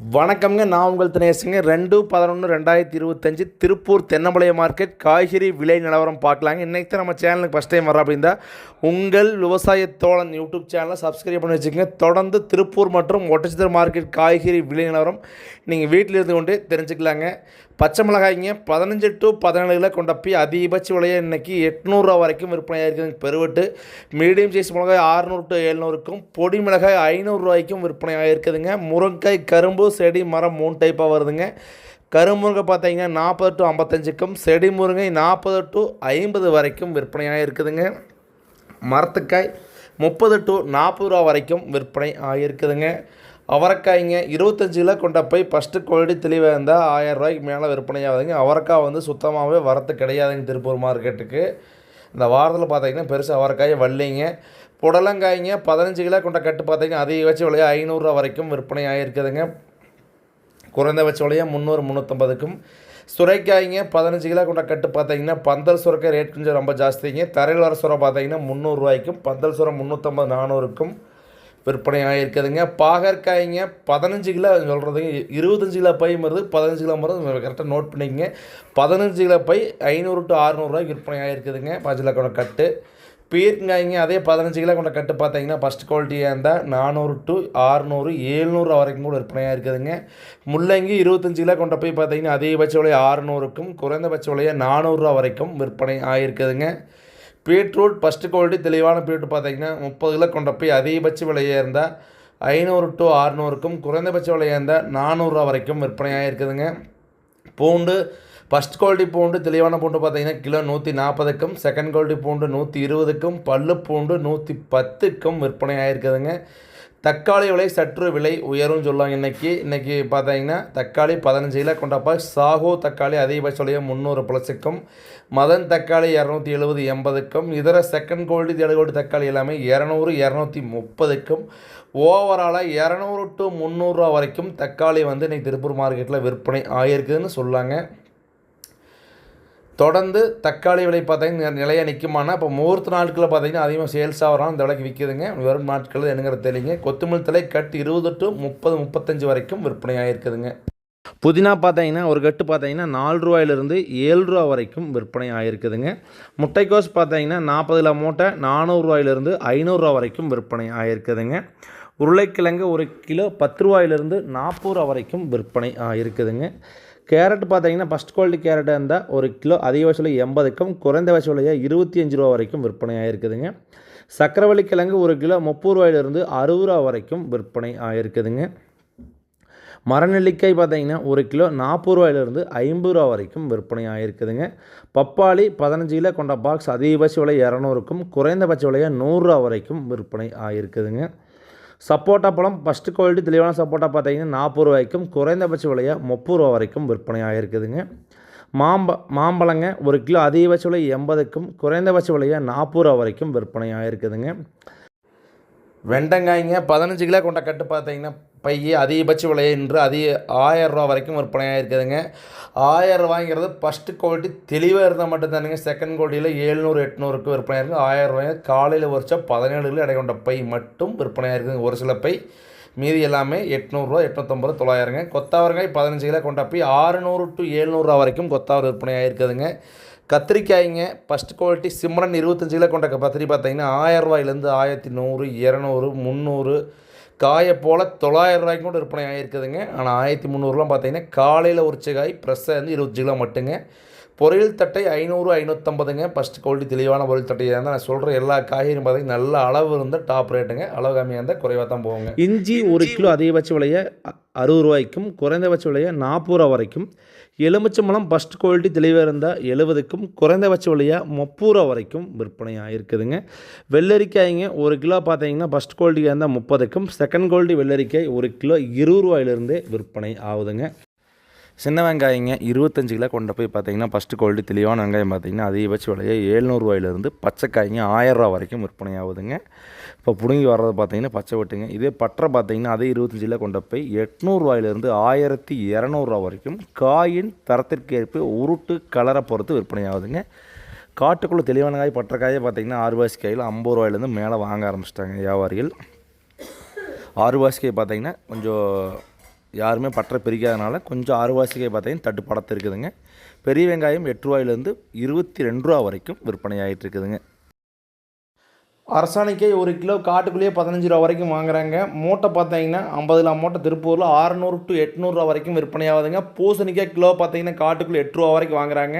வணக்கம்ங்க. நான் உங்கள் தினேசுங்க. ரெண்டு பதினொன்று ரெண்டாயிரத்தி இருபத்தஞ்சி திருப்பூர் தென்னமலை மார்க்கெட் காய்கறி விலை நிலவரம் பார்க்கலாங்க. இன்றைக்கி தான் நம்ம சேனலுக்கு ஃபஸ்ட் டைம் வர அப்படின்னா உங்கள் விவசாய தோழன் யூடியூப் சேனலை சப்ஸ்கிரைப் பண்ணி வச்சுக்கோங்க. தொடர்ந்து திருப்பூர் மற்றும் ஒட்டச்சித்திர மார்க்கெட் காய்கறி விலை நிலவரம் நீங்கள் வீட்டில் இருந்து கொண்டே தெரிஞ்சுக்கலாங்க. பச்சை மிளகாய்ங்க பதினஞ்சு டு பதினேழு கிலோ கொண்ட போய் அதிகபட்ச விலையை இன்றைக்கி எட்நூறுரூவா வரைக்கும் விற்பனையாக இருக்குதுங்க பெருவட்டு. மீடியம் சைஸ் மிளகாய் ஆறுநூறு டு எழுநூறுக்கும் பொடி மிளகாய் ஐநூறுரூவாய்க்கும் விற்பனையாக இருக்குதுங்க முருங்கை கரும்பு செடி மரம் மூணு டைப்பாக வருதுங்க. கருமுருங்கை பார்த்தீங்கன்னா நாற்பது டு ஐம்பத்தஞ்சுக்கும் செடி முருங்கை நாற்பது டு ஐம்பது வரைக்கும் விற்பனையாக இருக்குதுங்க மரத்துக்காய் முப்பது டு நாற்பது ரூபா வரைக்கும் விற்பனை ஆகியிருக்குதுங்க அவரைக்காய்ங்க இருபத்தஞ்சு கிலோ கொண்ட போய் ஃபஸ்ட்டு குவாலிட்டி தெளிவாக இருந்தால் ஆயிரம் ரூபாய்க்கு மேலே விற்பனையாகுதுங்க. அவரைக்காய் வந்து சுத்தமாகவே வரத்து கிடையாதுங்க திருப்பூர் மார்க்கெட்டுக்கு. இந்த வாரத்தில் பார்த்தீங்கன்னா பெருசாக அவரைக்காய் வள்ளிங்க புடலங்காய்ங்க பதினஞ்சு கிலோ கொண்ட கட்டு பார்த்தீங்கன்னா அதிகபட்ச விலையாக ஐநூறுரூவா வரைக்கும் விற்பனை ஆகிருக்குதுங்க குறைந்தபட்ச விலையாக முந்நூறு முந்நூற்றம்பதுக்கும் சுரைக்காய்ங்க பதினஞ்சு கிலோ கொண்ட கட்டு பார்த்தீங்கன்னா பந்தல் சுரக்காய் ரேட் கொஞ்சம் ரொம்ப ஜாஸ்திங்க. தரையில் வர சுரம் பார்த்தீங்கன்னா முந்நூறுரூவாய்க்கும் பந்தல் சுரம் முந்நூற்றம்பது நானூறுக்கும். விற்பனை ஆகியிருக்குதுங்க பாகற்காய்ங்க பதினஞ்சு கிலோ சொல்கிறதுங்க இருபத்தஞ்சு கிலோ பை வருது பதினஞ்சு கிலோ மருந்து கரெக்டாக நோட் பண்ணிக்கங்க. பதினஞ்சு கிலோ பை ஐநூறு டு அறநூறுவாய்க்கு விற்பனை ஆகிருக்குதுங்க பாஞ்சு கிலோ கொண்ட கட்டு. பீர்க்காய்ங்க அதே பதினஞ்சு கிலோ கொண்ட கட்டு பார்த்தீங்கன்னா ஃபஸ்ட் குவாலிட்டியாக இருந்தால் நானூறு டு ஆறுநூறு ஏழ்நூறு வரைக்கும் கூட விற்பனையாக இருக்குதுங்க. முள்ளங்கி இருபத்தஞ்சு கிலோ கொண்ட போய் பார்த்தீங்கன்னா அதிகபட்ச விலையை ஆறுநூறுக்கும் குறைந்தபட்ச விலையை நானூறுரூவா வரைக்கும் விற்பனை ஆகிருக்குதுங்க பீட்ரூட் ஃபஸ்ட்டு குவாலிட்டி தெளிவான பீட்ரூட் பார்த்தீங்கன்னா முப்பது கிலோ கொண்ட போய் அதிகபட்ச விலையாக இருந்தால் ஐநூறு டு ஆறுநூறுக்கும் குறைந்தபட்ச விலையாக இருந்தால் நானூறுரூவா வரைக்கும் விற்பனையாக இருக்குதுங்க. பூண்டு ஃபஸ்ட் குவாலிட்டி பூண்டு தெளிவான பூண்டு பார்த்தீங்கன்னா கிலோ நூற்றி நாற்பதுக்கும் செகண்ட் குவாலிட்டி பூண்டு நூற்றி இருபதுக்கும் பல்லு பூண்டு நூற்றி பத்துக்கும் விற்பனையாக இருக்குதுங்க. தக்காளி விலை சற்று விலை உயரும் சொல்லுவாங்க. இன்றைக்கி இன்றைக்கி பார்த்தீங்கன்னா தக்காளி பதினஞ்சு கிலோ கொண்டப்பா. சாகோ தக்காளி அதிகபட்ச விலையை முந்நூறு ப்ளஸுக்கும் மதன் தக்காளி இரநூத்தி எழுபது எண்பதுக்கும் இதர செகண்ட் குவாலிட்டி தேர்ட் குவாலிட்டி தக்காளி எல்லாமே இரநூறு இரநூத்தி முப்பதுக்கும் ஓவராலாக இரநூறு டு முந்நூறுரூவா வரைக்கும் தக்காளி வந்து இன்றைக்கி திருப்பூர் மார்க்கெட்டில் விற்பனை ஆகியிருக்குதுன்னு சொல்லாங்க. தொடர்ந்து தக்காளி விலை பார்த்தீங்கன்னா நிலையாக நிற்குமானா இப்போ முகூர்த்த நாட்களில் பார்த்தீங்கன்னா அதிகமாக சேல்ஸ் ஆகிறோம் இந்த விலைக்கு விற்கிதுங்க வரும் நாட்களில் என்னங்கிற தெரியுங்க கொத்தமல்லி தலை கட்டு இருபது டு முப்பது முப்பத்தஞ்சு வரைக்கும் விற்பனை இருக்குதுங்க புதினா பார்த்தீங்கன்னா ஒரு கட்டு பார்த்தீங்கன்னா நாலு ரூபாயிலிருந்து ஏழு ரூபா வரைக்கும் விற்பனை ஆகிருக்குதுங்க முட்டைக்கோஸ் பார்த்தீங்கன்னா நாற்பது கிலோ மூட்டை நானூறுரூவாயிலிருந்து ஐநூறுரூவா வரைக்கும் விற்பனை ஆகிருக்குதுங்க உருளைக்கிழங்கு ஒரு கிலோ பத்து ரூபாயிலிருந்து நாற்பது ரூபா வரைக்கும் விற்பனை ஆகிருக்குதுங்க கேரட் பார்த்தீங்கன்னா ஃபஸ்ட் குவாலிட்டி கேரட்டாக இருந்தால் ஒரு கிலோ அதிக வயசுல எண்பதுக்கும் குறைந்தபட்ச விலையாக இருபத்தி அஞ்சு ரூபா வரைக்கும் விற்பனை ஆகிருக்குதுங்க சக்கரவள்ளி கிழங்கு ஒரு கிலோ முப்பது ரூபாயிலிருந்து அறுபது ரூபா வரைக்கும் விற்பனை ஆகிருக்குதுங்க மரநெல்லிக்காய் பார்த்தீங்கன்னா ஒரு கிலோ நாற்பது ரூபாயிலிருந்து ஐம்பது ரூபா வரைக்கும் விற்பனை ஆகிருக்குதுங்க பப்பாளி பதினஞ்சு கிலோ கொண்ட பாக்ஸ் அதிகபட்ச விலை இரநூறுக்கும் குறைந்தபட்ச விலையாக நூறுரூவா வரைக்கும் விற்பனை ஆகிருக்குதுங்க சப்போட்டா பழம் ஃபஸ்ட்டு குவாலிட்டி தெளிவான சப்போட்டா பார்த்தீங்கன்னா நாற்பது ரூபாய்க்கும் குறைந்தபட்ச விலையாக முப்பது ரூபா வரைக்கும் விற்பனை ஆகிருக்குதுங்க மாம்ப மாம்பழங்க ஒரு கிலோ அதிகபட்ச விலை எண்பதுக்கும் குறைந்தபட்ச விலையாக நாற்பது ரூபா வரைக்கும் விற்பனை ஆகிருக்குதுங்க வெண்டங்காய்ங்க பதினஞ்சு கிலோ கொண்ட கட்டு பார்த்தீங்கன்னா பை அதிகபட்ச விலை இன்று அதிக ஆயரூவா வரைக்கும் விற்பனையாக இருக்குதுங்க. ஆயிரம் ஃபஸ்ட்டு குவாலிட்டி தெளிவாக இருந்தால் மட்டும்தானுங்க செகண்ட் குவாலிட்டியில் ஏழ்நூறு எட்நூறுக்கு விற்பனை இருக்குது ஆயிரம் காலையில் வரைச்சா பதினேழு கிலோ எடை கொண்ட பை மட்டும் விற்பனையாக இருக்குதுங்க. ஒரு சில பை. மீதி எல்லாமே எட்நூறுரூவா எட்நூற்றம்பது தொள்ளாயிரங்க. கொத்தாவரங்காய் பதினஞ்சு கிலோ கொண்ட போய் ஆறுநூறு டு ஏழ்நூறுரூவா வரைக்கும் கொத்தாவர் விற்பனையாக இருக்குதுங்க. கத்திரிக்காய்ங்க ஃபஸ்ட் குவாலிட்டி சிம்ரன் இருபத்தஞ்சு கிலோ கொண்ட கத்திரி பார்த்தீங்கன்னா ஆயிரம் ரூபாயிலேருந்து ஆயிரத்தி நூறு இரநூறு முந்நூறு காயை போல் தொள்ளாயிரம் ரூபாய்க்கு கூட விற்பனை ஆகிருக்குதுங்க ஆனால் ஆயிரத்தி முந்நூறுலாம் பார்த்தீங்கன்னா காலையில் உரிச்ச காய் ப்ரெஸ்ஸாக இருந்து இருபத்தஞ்சு கிலோ மட்டுங்க. பொரியல் தட்டை ஐநூறு ஐநூற்றம்பதுங்க ஃபஸ்ட் குவாலிட்டி தெளிவான பொரியல் தட்டையாக இருந்தால் நான் சொல்கிற எல்லா காய்கறியும் பார்த்தீங்கன்னா நல்ல அளவு இருந்தால் டாப் ரேட்டுங்க அளவு கம்மியாக இருந்தால் குறைவாக தான் போகுங்க. இஞ்சி ஒரு கிலோ அதிகபட்ச விலையை அறுபது ரூபாய்க்கும் குறைந்தபட்ச விலையை நாற்பது ரூபா வரைக்கும். எலுமிச்சம்பழம் ஃபஸ்ட் குவாலிட்டி தெளிவாக இருந்தால் எழுபதுக்கும் குறைந்தபட்ச விலையாக முப்பது ரூபா வரைக்கும் விற்பனை ஆகிருக்குதுங்க வெள்ளரிக்காய்ங்க ஒரு கிலோ பார்த்தீங்கன்னா ஃபஸ்ட் குவாலிட்டியாக இருந்தால் முப்பதுக்கும் செகண்ட் குவாலிட்டி வெள்ளரிக்காய் ஒரு கிலோ இருபது ரூபாயிலிருந்தே விற்பனை ஆகுதுங்க. சின்ன வெங்காயங்க இருபத்தஞ்சு கிலோ கொண்டு போய் பார்த்தீங்கன்னா ஃபஸ்ட்டு குவாலிட்டி தெளிவான வெங்காயம் பார்த்தீங்கன்னா அதிகபட்ச விலையை ஏழ்நூறுவாயிலிருந்து பச்சைக்காய்ங்க ஆயிரரூவா வரைக்கும் விற்பனை ஆகுதுங்க. இப்போ பிடுங்கி வர்றது பார்த்தீங்கன்னா பச்சை வெட்டுங்க. இதே பற்றை பார்த்தீங்கன்னா அதே இருபத்தஞ்சு கிலோ கொண்டு போய் எட்நூறுவாயிலிருந்து ஆயிரத்தி இரநூறுவா வரைக்கும் காயின் தரத்திற்கு ஏற்ப உருட்டு கலரை பொறுத்து விற்பனை ஆகுதுங்க. காட்டுக்குள்ளே தெளிவான காய் பற்றைக்காயே பார்த்தீங்கன்னா ஆறு காயில் ஐம்பது ரூபாயிலேருந்து மேலே வாங்க ஆரம்பிச்சிட்டாங்க வியாபாரிகள். ஆறு ரூபாய்க்கு பார்த்தீங்கன்னா கொஞ்சம் யாருமே பற்ற பிரிக்காதனால கொஞ்சம் அறுவாசிக்காய் பார்த்தீங்கன்னா தட்டுப்பாடத்து இருக்குதுங்க. பெரிய வெங்காயம் எட்டு ரூபாயிலேருந்து இருபத்தி ரெண்டு ரூபா வரைக்கும் விற்பனை ஆகிட்டு இருக்குதுங்க அரசாணிக்கை ஒரு கிலோ காட்டுக்குள்ளேயே பதினஞ்சு ரூபா வரைக்கும் வாங்குறாங்க. மூட்டை பார்த்தீங்கன்னா ஐம்பதுல மூட்டை திருப்பூரில் ஆறுநூறு டு எட்நூறுரூவா வரைக்கும் விற்பனை ஆகுதுங்க பூசணிக்காய் கிலோ பார்த்தீங்கன்னா காட்டுக்குள்ளே எட்டு ரூபா வரைக்கும் வாங்குறாங்க.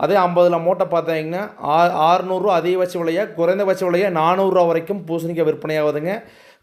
அதே ஐம்பதுல மூட்டை பார்த்தீங்கன்னா ஆ ஆறுநூறுவா அதிகபட்ச விலையாக குறைந்தபட்ச விலையாக நானூறுரூவா வரைக்கும் பூசணிக்காய் விற்பனை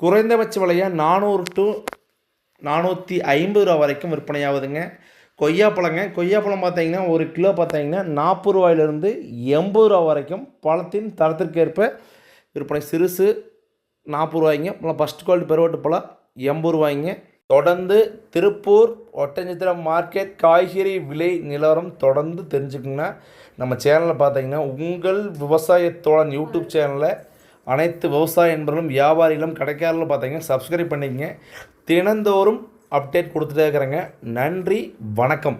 குறைந்தபட்ச விலையாக நானூறு டு நானூற்றி ஐம்பது ரூபா வரைக்கும் விற்பனை ஆகுதுங்க கொய்யாப்பழங்க கொய்யாப்பழம் பார்த்தீங்கன்னா ஒரு கிலோ பார்த்தீங்கன்னா நாற்பது ரூபாயிலிருந்து எண்பது ரூபா வரைக்கும் பழத்தின் தரத்திற்கேற்ப விற்பனை. சிறுசு நாற்பது ரூபாய்ங்க அப்புறம் ஃபஸ்ட் குவாலிட்டி பெருவட்டு பழம் எண்பது ரூபாய்ங்க. தொடர்ந்து திருப்பூர் ஒட்டஞ்சத்திரம் மார்க்கெட் காய்கறி விலை நிலவரம் தொடர்ந்து தெரிஞ்சுக்கோங்கன்னா நம்ம சேனலில் பார்த்தீங்கன்னா உங்கள் விவசாயத்தோழன் யூடியூப் சேனலில் அனைத்து விவசாய என்பர்களும் வியாபாரிகளும் கடைக்காரர்களும் பார்த்தீங்கன்னா சப்ஸ்கிரைப் பண்ணிக்கங்க. தினந்தோறும் அப்டேட் கொடுத்துட்டே இருக்கிறேங்க. நன்றி வணக்கம்.